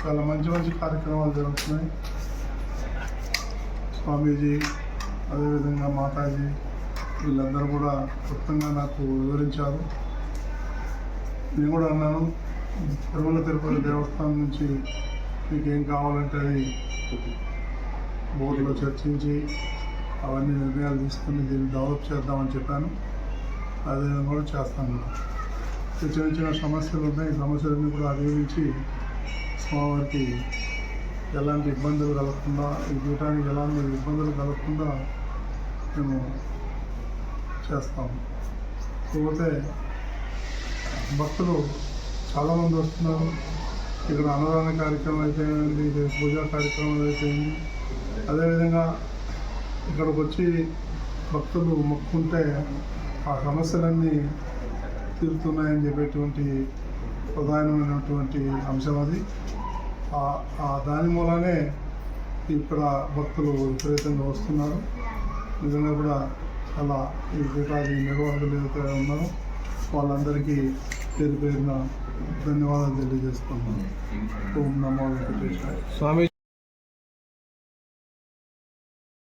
చాలా మంచి మంచి కార్యక్రమాలు జరుగుతున్నాయి. స్వామీజీ అదేవిధంగా మాతాజీ వీళ్ళందరూ కూడా క్లుప్తంగా నాకు వివరించారు. నేను కూడా అన్నాను తిరుమల తిరుపతి దేవస్థానం నుంచి మీకు ఏం కావాలంటే అది బోర్డులో చర్చించి అవన్నీ నిర్ణయాలు తీసుకొని దీన్ని డెవలప్ చేద్దామని చెప్పాను. అదేవిధంగా కూడా చేస్తాను. చిన్న చిన్న సమస్యలు ఉన్నాయి. ఈ సమస్యలన్నీ కూడా అధిగమించి స్వామివారికి ఎలాంటి ఇబ్బందులు కలగకుండా ఈ పీఠానికి ఎలాంటి ఇబ్బందులు కలగకుండా మేము చేస్తాము. కాకపోతే భక్తులు చాలామంది వస్తున్నారు. ఇక్కడ అన్నదాన కార్యక్రమం అయిపోయింది ఇది పూజా కార్యక్రమాలు అయిపోయింది. అదేవిధంగా ఇక్కడికి వచ్చి భక్తులు మొక్కుంటే ఆ సమస్యలన్నీ తీరుతున్నాయని చెప్పేటువంటి ప్రధానమైనటువంటి అంశం అది. ఆ- దాని మూలనే ఇక్కడ భక్తులు విపరీతంగా వస్తున్నారు. నిజంగా కూడా అలా ఈ పీఠాది నిర్వాహకులు ఏదైతే ఉన్నారో వాళ్ళందరికీ పేరు పేరున ధన్యవాదాలు తెలియజేస్తున్నాను. ఓం నమో వెంకటేశ్వర స్వామి